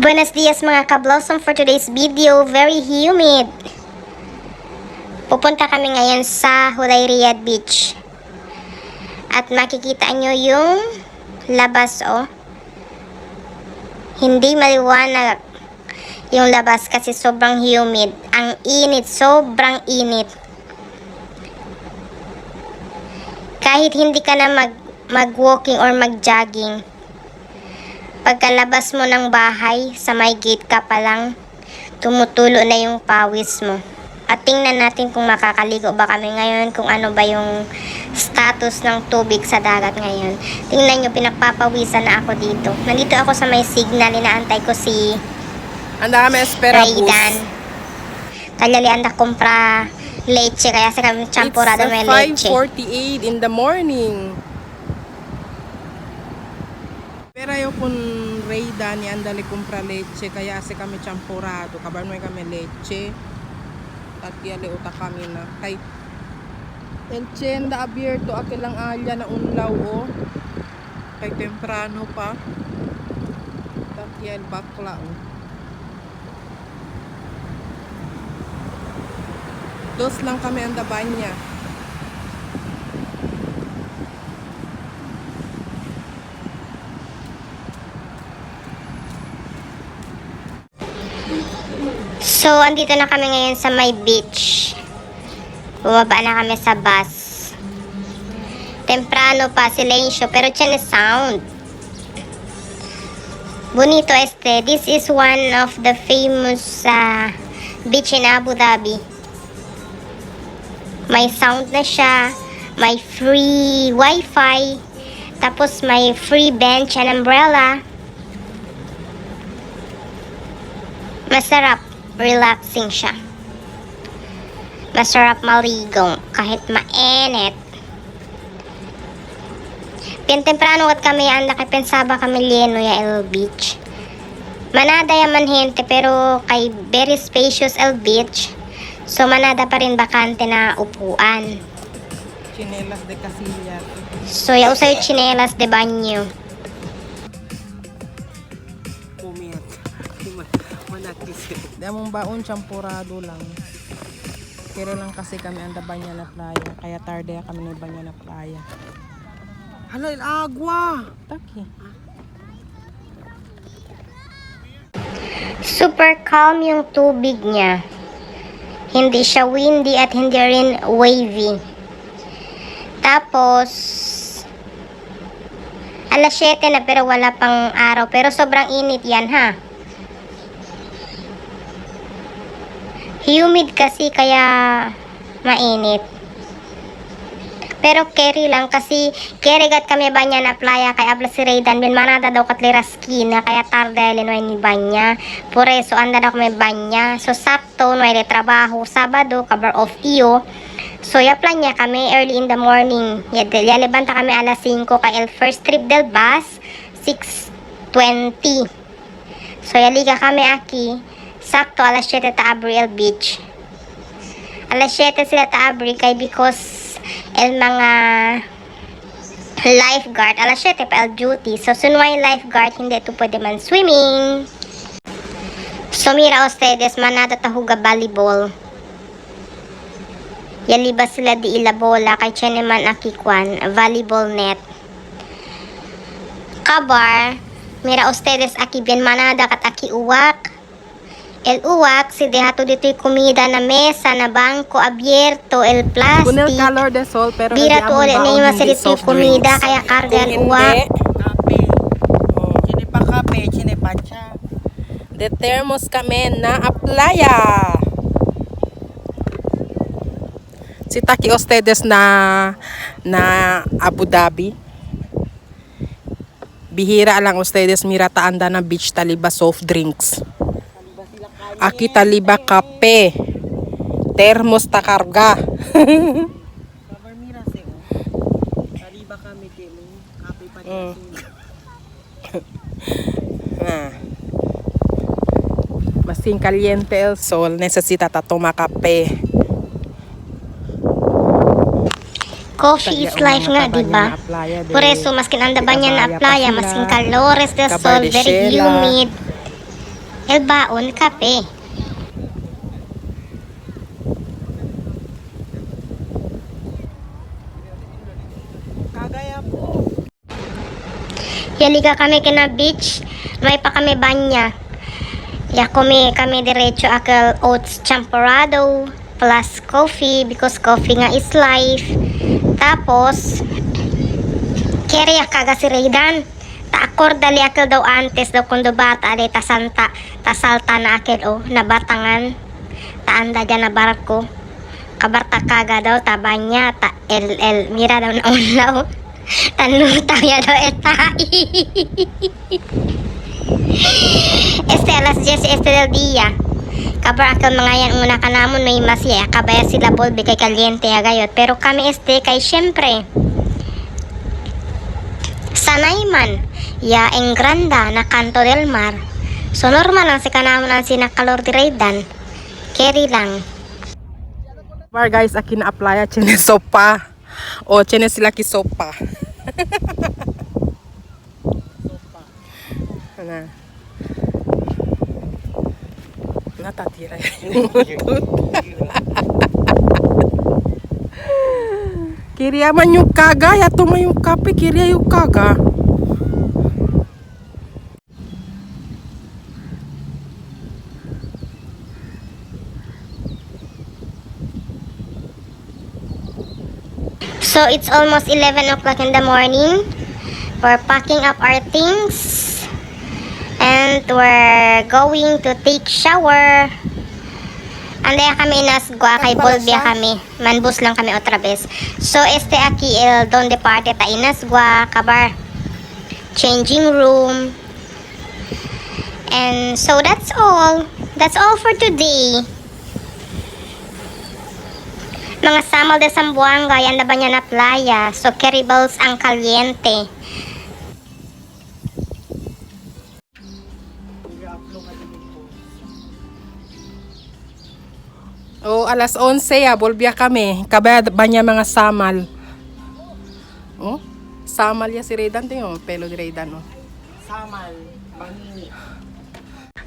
Buenos dias mga ka-blossom for today's video. Very humid. Pupunta kami ngayon sa Hulay Beach. At makikita nyo yung labas oh. Hindi maliwanag yung labas kasi sobrang humid. Ang init, sobrang init. Kahit hindi ka na mag mag-walking or mag-jogging, pagkalabas mo ng bahay, sa may gate ka pa lang, tumutulo na yung pawis mo. At tingnan natin kung makakaligo ba kami ngayon, kung ano ba yung status ng tubig sa dagat ngayon. Tingnan nyo, pinagpapawisan na ako dito. Nandito ako sa may signal, inaantay ko si Ang dami espera Raydan. Talali anda kompra leche, kaya sa kami champurado may It's leche. uh, 5.48 in the morning. Yung kung Raydan, ni andali kumpra leche, kaya si kami champurado, kabar mo kami leche. At yali uta kami na. Kay El chenda abierto akilang alya na unlaw o. Kay temprano pa. At yan bakla o. Dos lang kami ang dabanya. So, andito na kami ngayon sa may beach. Bumaba na kami sa bus. Temprano pa, silencio, pero tiyan sound. Bonito este. This is one of the famous uh, beach in Abu Dhabi. May sound na siya. May free wifi. Tapos may free bench and umbrella. Masarap. Relaxing siya. Masarap maligo kahit mainit. Pintemprano at kami ang nakipensaba kami lieno ya El Beach. Manada yaman gente pero kay very spacious El Beach. So manada pa rin bakante na upuan. Chinelas de Casillas. So ya usay chinelas de banyo. Di mong baon champurado lang. Pero lang kasi kami ang dabanya na playa. Kaya tarde kami na banya na playa. Halal agwa. Taki. Super calm yung tubig niya. Hindi siya windy at hindi rin wavy. Tapos, alas 7 na pero wala pang araw. Pero sobrang init yan ha. Humid kasi kaya mainit. Pero carry lang kasi carry gat kami banya na playa kay abla si Raydan bin manada daw katlira skina kaya tarde linoy ni banya. Por eso anda daw kami banya. So sakto no ay trabaho Sabado cover off iyo. So ya plan niya kami early in the morning. Ya, ya levanta kami alas 5 kay el first trip del bus 6:20. So ya liga kami aki sakto alas 7 ta Abriel Beach. Alas 7 sila ta Abri kay because el mga lifeguard alas 7 pa el duty. So sunway lifeguard hindi ito pwede man swimming. So mira ustedes manada tahuga volleyball. Yaliba sila di ila bola kay cheneman akikwan volleyball net. Kabar, mira ustedes aki bien manada kat aki uwak. El uwak, si dehato dito'y kumida na mesa, na bangko, abierto, el plastic. color de sol pero Bira to ulit na masilip yung soft kumida, kaya karga hindi, uwak. Kape. Sini pa kape, sini pa cha. De thermos kami na playa. Si Taki ustedes na na Abu Dhabi. Bihira lang ustedes mira taanda na beach taliba soft drinks. Aki taliba kape. Thermos ta karga. Kabar mira se o. Tadi ba kami kini kape pa Mm. din. Ah. Masing caliente el sol, necesita ta toma kape. Coffee is life nga, di ba? Por eso, maskin anda ba niya na playa, maskin calores de sol, very humid. El baon, kape. Kagaya po. Yaliga kami kina beach, may pa kami banya. Ya kami kami diretso akal oats champorado plus coffee because coffee nga is life. Tapos kere ya kaga si Raydan. Ta akor dali akal daw antes daw kundo bata ali ta santa ta salta na akil o na batangan. Ta anda dyan na barko. Kabarta kaga daw ta banya ta el mira daw na unlaw. Tanutang ya daw etai. Este alas 10 este del día. Kabar akal mga yan una ka namon may masya. Kabaya sila bolbe kay kaliente ya gayot. Pero kami este kay syempre. Sanay man. Ya en granda na kanto del mar. So normal lang si kanamon ang sinakalor di Raydan. Carry lang. Bar guys, aquí na playa tiene sopa. O tiene sila ki sopa. na. Natatira yung man yung kape, kiriya yung kaga. So it's almost 11 o'clock in the morning. We're packing up our things. And we're going to take shower. Andaya kami nasgwa kay Bolbia kami. Manbus lang kami otra vez. So este aquí el donde parte ta inasgwa kabar changing room. And so that's all. That's all for today. Mga samal de Sambuanga, yan na ba niya na playa? So, Caribals ang kaliente. O alas 11 ya, bolbia kami. Kabaya ba niya mga samal. Oh, samal ya si Raydan tingnan mo, pelo ni Raydan oh. Samal.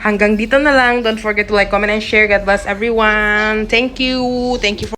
Hanggang dito na lang. Don't forget to like, comment, and share. God bless everyone. Thank you. Thank you for